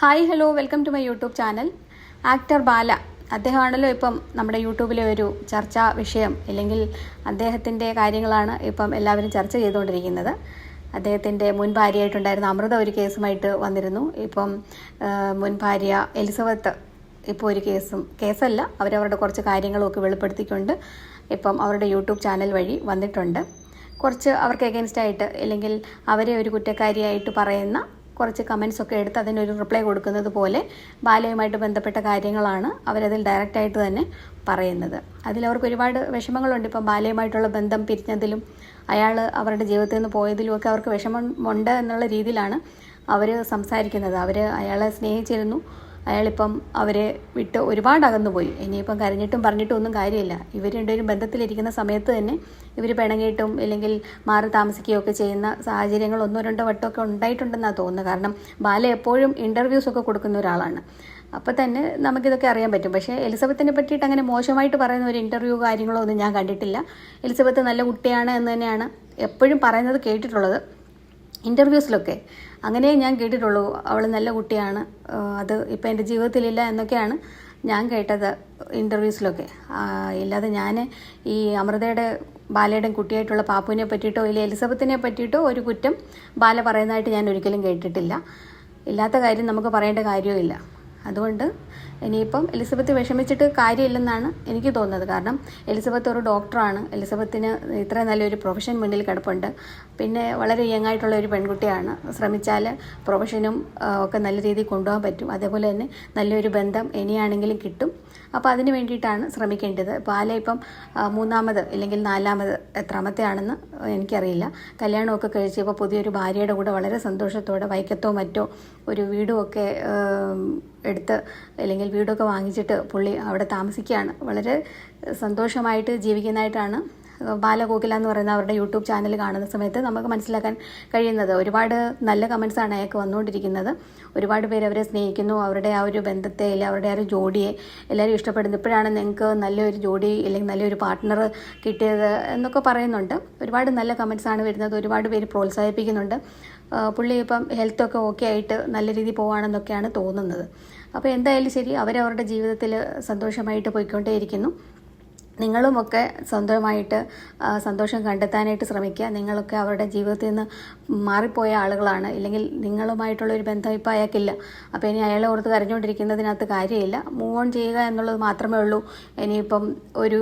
Hi hello welcome to my YouTube channel. Actor Bala അദ്ദേഹമാണല്ലോ ഇപ്പം നമ്മുടെ യൂട്യൂബിലെ ഒരു ചർച്ചാ വിഷയം അല്ലെങ്കിൽ അദ്ദേഹത്തിന്റെ കാര്യങ്ങളാണ് ഇപ്പം എല്ലാവരും ചർച്ച ചെയ്തുകൊണ്ടിരിക്കുന്നത്. അദ്ദേഹത്തിന്റെ മുൻ ഭാര്യയായിട്ടുണ്ടായിരുന്ന അമൃത ഒരു കേസുമായിട്ട് വന്നിരുന്നു. ഇപ്പം മുൻ ഭാര്യ എലിസബത്ത് ഇപ്പോൾ ഒരു കേസും കേസല്ല അവരവരുടെ കുറച്ച് കാര്യങ്ങളൊക്കെ വെളിപ്പെടുത്തിക്കൊണ്ട് ഇപ്പം അവരുടെ യൂട്യൂബ് ചാനൽ വഴി വന്നിട്ടുണ്ട്. കുറച്ച് അവർക്ക് എഗൻസ്റ്റ് ആയിട്ട് അല്ലെങ്കിൽ അവരെ ഒരു കുറ്റക്കാരിയായിട്ട് പറയുന്ന കുറച്ച് കമൻസ് ഒക്കെ എടുത്ത് അതിനൊരു റിപ്ലൈ കൊടുക്കുന്നത് പോലെ ബാലയുമായിട്ട് ബന്ധപ്പെട്ട കാര്യങ്ങളാണ് അവരതിൽ ഡയറക്റ്റായിട്ട് തന്നെ പറയുന്നത്. അതിലവർക്ക് ഒരുപാട് വിഷമങ്ങളുണ്ട്. ഇപ്പം ബാലയുമായിട്ടുള്ള ബന്ധം പിരിഞ്ഞതിലും അയാൾ അവരുടെ ജീവിതത്തിൽ നിന്ന് പോയതിലും ഒക്കെ അവർക്ക് വിഷമമുണ്ട് എന്നുള്ള രീതിയിലാണ് അവർ സംസാരിക്കുന്നത്. അവർ അയാളെ സ്നേഹിച്ചിരുന്നു. അയാളിപ്പം അവരെ വിട്ട് ഒരുപാട് അകന്നുപോയി. ഇനിയിപ്പം കരഞ്ഞിട്ടും പറഞ്ഞിട്ടും ഒന്നും കാര്യമില്ല. ഇവർ രണ്ടുപേരും ബന്ധത്തിലിരിക്കുന്ന സമയത്ത് തന്നെ ഇവർ പിണങ്ങിയിട്ടും ഇല്ലെങ്കിൽ മാറി താമസിക്കുകയോ ഒക്കെ ചെയ്യുന്ന സാഹചര്യങ്ങൾ ഒന്നോ രണ്ടോ വട്ടമൊക്കെ ഉണ്ടായിട്ടുണ്ടെന്നാണ് തോന്നുന്നത്. കാരണം ബാല എപ്പോഴും ഇന്റർവ്യൂസ് ഒക്കെ കൊടുക്കുന്ന ഒരാളാണ്. അപ്പോൾ തന്നെ നമുക്കിതൊക്കെ അറിയാൻ പറ്റും. പക്ഷേ എലിസബത്തിനെ പറ്റിയിട്ട് അങ്ങനെ മോശമായിട്ട് പറയുന്ന ഒരു ഇന്റർവ്യൂ കാര്യങ്ങളോ ഒന്നും ഞാൻ കണ്ടിട്ടില്ല. എലിസബത്ത് നല്ല കുട്ടിയാണ് എന്ന് തന്നെയാണ് എപ്പോഴും പറയുന്നത് കേട്ടിട്ടുള്ളത്. ഇന്റർവ്യൂസിലൊക്കെ അങ്ങനെ ഞാൻ കേട്ടിട്ടുള്ളൂ. അവൾ നല്ല കുട്ടിയാണ്. അത് ഇപ്പം എന്റെ ജീവിതത്തിലില്ല എന്നൊക്കെയാണ് ഞാൻ കേട്ടത് ഇന്റർവ്യൂസിലൊക്കെ ഇല്ലാതെ ഞാൻ ഈ അമൃതയുടെ ബാലയുടെ കുട്ടിയായിട്ടുള്ള പാപ്പുവിനെ പറ്റിയിട്ടോ ഇല്ല എലിസബത്തിനെ പറ്റിയിട്ടോ ഒരു കുറ്റം ബാല പറയുന്നതായിട്ട് ഞാൻ ഒരിക്കലും കേട്ടിട്ടില്ല. ഇല്ലാത്ത കാര്യം നമുക്ക് പറയേണ്ട കാര്യവുമില്ല. അതുകൊണ്ട് ഇനിയിപ്പം എലിസബത്ത് വിഷമിച്ചിട്ട് കാര്യമില്ലെന്നാണ് എനിക്ക് തോന്നുന്നത്. കാരണം എലിസബത്ത് ഒരു ഡോക്ടറാണ്. എലിസബത്തിന് ഇത്രയും നല്ലൊരു പ്രൊഫഷൻ മുന്നിൽ കിടപ്പുണ്ട്. പിന്നെ വളരെ യങ് ആയിട്ടുള്ള ഒരു പെൺകുട്ടിയാണ്. ശ്രമിച്ചാൽ പ്രൊഫഷനും ഒക്കെ നല്ല രീതിയിൽ കൊണ്ടുപോകാൻ പറ്റും. അതേപോലെ തന്നെ നല്ലൊരു ബന്ധം ഇനിയാണെങ്കിലും കിട്ടും. അപ്പോൾ അതിന് വേണ്ടിയിട്ടാണ് ശ്രമിക്കേണ്ടത്. ബാല ഇപ്പം മൂന്നാമത് അല്ലെങ്കിൽ നാലാമത് എത്രാമത്തെ ആണെന്ന് എനിക്കറിയില്ല. കല്യാണമൊക്കെ കഴിച്ച് ഇപ്പോൾ പുതിയൊരു ഭാര്യയുടെ കൂടെ വളരെ സന്തോഷത്തോടെ വൈക്കത്തോ മറ്റോ ഒരു വീടും ഒക്കെ ആം, എടുത്ത് അല്ലെങ്കിൽ വീടൊക്കെ വാങ്ങിച്ചിട്ട് പുള്ളി അവിടെ താമസിക്കുകയാണ്. വളരെ സന്തോഷമായിട്ട് ജീവിക്കുന്നതായിട്ടാണ് ബാലകോകില എന്ന് പറയുന്ന അവരുടെ യൂട്യൂബ് ചാനൽ കാണുന്ന സമയത്ത് നമുക്ക് മനസ്സിലാക്കാൻ കഴിയുന്നത്. ഒരുപാട് നല്ല കമൻസാണ് അയാൾക്ക് വന്നുകൊണ്ടിരിക്കുന്നത്. ഒരുപാട് പേര് അവരെ സ്നേഹിക്കുന്നു. അവരുടെ ആ ഒരു ബന്ധത്തെ അല്ലെങ്കിൽ അവരുടെ ആ ഒരു ജോഡിയെ എല്ലാവരും ഇഷ്ടപ്പെടുന്നു. ഇപ്പോഴാണ് നിങ്ങൾക്ക് നല്ലൊരു ജോഡി അല്ലെങ്കിൽ നല്ലൊരു പാർട്ട്ണർ കിട്ടിയത് എന്നൊക്കെ പറയുന്നുണ്ട്. ഒരുപാട് നല്ല കമൻസാണ് വരുന്നത്. ഒരുപാട് പേര് പ്രോത്സാഹിപ്പിക്കുന്നുണ്ട്. പുള്ളി ഇപ്പം ഹെൽത്തൊക്കെ ഓക്കെ ആയിട്ട് നല്ല രീതിയിൽ പോവാണെന്നൊക്കെയാണ് തോന്നുന്നത്. അപ്പോൾ എന്തായാലും ശരി അവരവരുടെ ജീവിതത്തിൽ സന്തോഷമായിട്ട് പോയിക്കൊണ്ടേയിരിക്കുന്നു. നിങ്ങളുമൊക്കെ സ്വന്തമായിട്ട് സന്തോഷം കണ്ടെത്താനായിട്ട് ശ്രമിക്കുക. നിങ്ങളൊക്കെ അവരുടെ ജീവിതത്തിൽ നിന്ന് മാറിപ്പോയ ആളുകളാണ്. ഇല്ലെങ്കിൽ നിങ്ങളുമായിട്ടുള്ള ഒരു ബന്ധം ഇപ്പോൾ അയാൾക്കില്ല അപ്പോൾ ഇനി അയാളെ ഓർത്ത് കരഞ്ഞുകൊണ്ടിരിക്കുന്നതിനകത്ത് കാര്യമില്ല. മൂവ് ഓൺ ചെയ്യുക എന്നുള്ളത് മാത്രമേ ഉള്ളൂ. ഇനിയിപ്പം ഒരു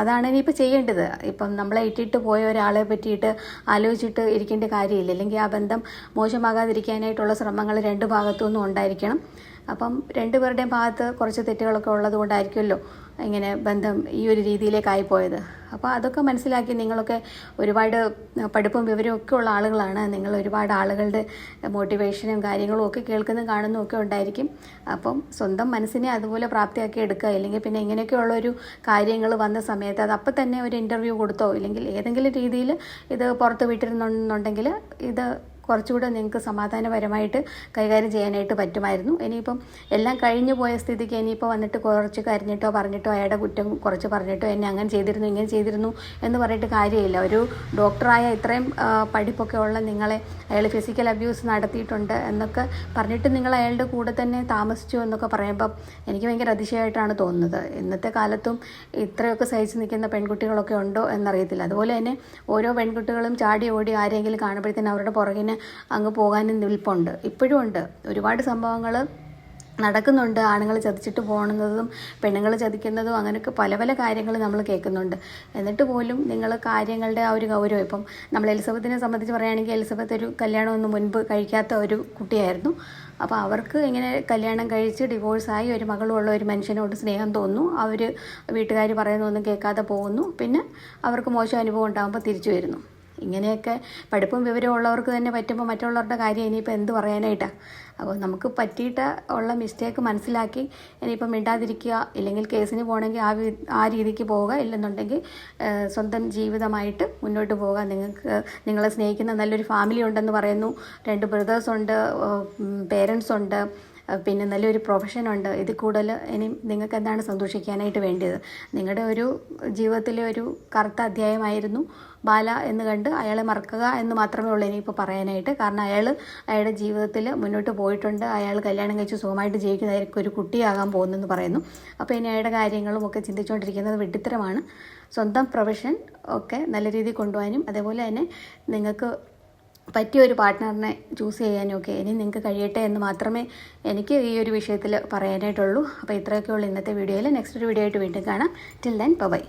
അതാണ് ഇനിയിപ്പോൾ ചെയ്യേണ്ടത്. ഇപ്പം നമ്മളെ ഇട്ടിട്ട് പോയ ഒരാളെ പറ്റിയിട്ട് ആലോചിച്ചിട്ട് ഇരിക്കേണ്ട കാര്യമില്ല. അല്ലെങ്കിൽ ആ ബന്ധം മോശമാകാതിരിക്കാനായിട്ടുള്ള ശ്രമങ്ങൾ രണ്ട് ഭാഗത്തു നിന്നും ഉണ്ടായിരിക്കണം. അപ്പം രണ്ടുപേരുടെയും ഭാഗത്ത് കുറച്ച് തെറ്റുകളൊക്കെ ഉള്ളത് കൊണ്ടായിരിക്കുമല്ലോ ഇങ്ങനെ ബന്ധം ഈ ഒരു രീതിയിലേക്കായി പോയത്. അപ്പോൾ അതൊക്കെ മനസ്സിലാക്കി നിങ്ങളൊക്കെ ഒരുപാട് പഠിപ്പും വിവരവും ഒക്കെ ഉള്ള ആളുകളാണ്. നിങ്ങൾ ഒരുപാട് ആളുകളുടെ മോട്ടിവേഷനും കാര്യങ്ങളും ഒക്കെ കേൾക്കുന്നതും കാണുന്നതും ഒക്കെ ഉണ്ടായിരിക്കും. അപ്പം സ്വന്തം മനസ്സിനെ അതുപോലെ പ്രാപ്തിയാക്കി എടുക്കുക. ഇല്ലെങ്കിൽ പിന്നെ ഇങ്ങനെയൊക്കെയുള്ളൊരു കാര്യങ്ങൾ വന്ന സമയത്ത് അത് അപ്പം തന്നെ ഒരു ഇന്റർവ്യൂ കൊടുത്തോ? ഇല്ലെങ്കിൽ ഏതെങ്കിലും രീതിയിൽ ഇത് പുറത്ത് വിട്ടിരുന്നുണ്ടെങ്കിൽ ഇത് കുറച്ചുകൂടെ നിങ്ങൾക്ക് സമാധാനപരമായിട്ട് കൈകാര്യം ചെയ്യാനായിട്ട് പറ്റുമായിരുന്നു. ഇനിയിപ്പം എല്ലാം കഴിഞ്ഞു പോയ സ്ഥിതിക്ക് ഇനിയിപ്പോൾ വന്നിട്ട് കുറച്ച് കരഞ്ഞിട്ടോ പറഞ്ഞിട്ടോ അയാളുടെ കുറ്റം കുറച്ച് പറഞ്ഞിട്ടോ എന്നെ അങ്ങനെ ചെയ്തിരുന്നു ഇങ്ങനെ ചെയ്തിരുന്നു എന്ന് പറഞ്ഞിട്ട് കാര്യമില്ല. ഒരു ഡോക്ടറായ ഇത്രയും പഠിപ്പൊക്കെ ഉള്ള നിങ്ങളെ അയാൾ ഫിസിക്കൽ അബ്യൂസ് നടത്തിയിട്ടുണ്ട് എന്നൊക്കെ പറഞ്ഞിട്ട് നിങ്ങൾ അയാളുടെ കൂടെ തന്നെ താമസിച്ചു എന്നൊക്കെ പറയുമ്പം എനിക്ക് ഭയങ്കര അതിശയമായിട്ടാണ് തോന്നുന്നത്. ഇന്നത്തെ കാലത്തും ഇത്രയൊക്കെ സഹിച്ച് നിൽക്കുന്ന പെൺകുട്ടികളൊക്കെ ഉണ്ടോ എന്നറിയത്തില്ല. അതുപോലെ തന്നെ ഓരോ പെൺകുട്ടികളും ചാടി ഓടി ആരെങ്കിലും കാണുമ്പോഴത്തേനും അവരുടെ പുറകിന് അങ്ങ് പോകാനും നിൽപ്പുണ്ട്. ഇപ്പോഴും ഉണ്ട്. ഒരുപാട് സംഭവങ്ങൾ നടക്കുന്നുണ്ട്. ആണുങ്ങൾ ചതിച്ചിട്ട് പോകുന്നതും പെണ്ണുങ്ങൾ ചതിക്കുന്നതും അങ്ങനെയൊക്കെ പല പല കാര്യങ്ങൾ നമ്മൾ കേൾക്കുന്നുണ്ട്. എന്നിട്ട് പോലും നിങ്ങൾ കാര്യങ്ങളുടെ ആ ഒരു ഗൗരവം ഇപ്പം നമ്മൾ എലിസബത്തിനെ സംബന്ധിച്ച് പറയുകയാണെങ്കിൽ എലിസബത്ത് ഒരു കല്യാണമൊന്നും മുൻപ് കഴിക്കാത്ത ഒരു കുട്ടിയായിരുന്നു. അപ്പോൾ അവർക്ക് ഇങ്ങനെ കല്യാണം കഴിച്ച് ഡിവോഴ്സായി ഒരു മകളുള്ള ഒരു മനുഷ്യനോട് സ്നേഹം തോന്നുന്നു. അവർ വീട്ടുകാർ പറയുന്നൊന്നും കേൾക്കാതെ പോകുന്നു. പിന്നെ അവർക്ക് മോശം അനുഭവം ഉണ്ടാകുമ്പോൾ തിരിച്ചു വരുന്നു. ഇങ്ങനെയൊക്കെ പഠിപ്പും വിവരവും ഉള്ളവർക്ക് തന്നെ പറ്റുമ്പോൾ മറ്റുള്ളവരുടെ കാര്യം ഇനിയിപ്പോൾ എന്ത് പറയാനായിട്ടാണ് അപ്പോൾ നമുക്ക് പറ്റിയിട്ട് ഉള്ള മിസ്റ്റേക്ക് മനസ്സിലാക്കി ഇനിയിപ്പം മിണ്ടാതിരിക്കുക ഇല്ലെങ്കിൽ കേസിന് പോകണമെങ്കിൽ ആ ആ രീതിക്ക് പോവുക ഇല്ലെന്നുണ്ടെങ്കിൽ സ്വന്തം ജീവിതമായിട്ട് മുന്നോട്ട് പോവുക. നിങ്ങൾക്ക് നിങ്ങളെ സ്നേഹിക്കുന്ന നല്ലൊരു ഫാമിലി ഉണ്ടെന്ന് പറയുന്നു. രണ്ട് ബ്രദേഴ്സ് ഉണ്ട് പേരൻസ് ഉണ്ട്. പിന്നെ നല്ലൊരു പ്രൊഫഷനുണ്ട് ഇത് കൂടുതൽ ഇനി നിങ്ങൾക്ക് എന്താണ് സന്തോഷിക്കാനായിട്ട് വേണ്ടത് നിങ്ങളുടെ ഒരു ജീവിതത്തിലെ ഒരു കറുത്ത അധ്യായമായിരുന്നു ബാല എന്ന് കണ്ട് അയാളെ മറക്കുക എന്ന് മാത്രമേ ഉള്ളൂ ഇനിയിപ്പോൾ പറയാനായിട്ട്. കാരണം അയാൾ അയാളുടെ ജീവിതത്തിൽ മുന്നോട്ട് പോയിട്ടുണ്ട്. അയാൾ കല്യാണം കഴിച്ച് സുഖമായിട്ട് ജീവിക്കുന്നതായിരിക്കും ഒരു കുട്ടിയാകാൻ പോകുന്നെന്ന് പറയുന്നു. അപ്പോൾ ഇനി അയാളുടെ കാര്യങ്ങളും ഒക്കെ ചിന്തിച്ചുകൊണ്ടിരിക്കുന്നത് വിഡിത്തരമാണ് സ്വന്തം പ്രൊഫഷൻ ഒക്കെ നല്ല രീതിയിൽ കൊണ്ടുപോകാനും അതേപോലെ തന്നെ നിങ്ങൾക്ക് പറ്റിയ ഒരു പാർട്ട്ണറിനെ ചൂസ് ചെയ്യാനൊക്കെ ഇനി നിങ്ങൾക്ക് കഴിയട്ടെ എന്ന് മാത്രമേ എനിക്ക് ഈ ഒരു വിഷയത്തിൽ പറയാനായിട്ടുള്ളൂ. അപ്പോൾ ഇത്രയൊക്കെ ഉള്ളൂ ഇന്നത്തെ വീഡിയോയിൽ. നെക്സ്റ്റ് ഒരു വീഡിയോ ആയിട്ട് വീണ്ടും കാണാം. Till then bye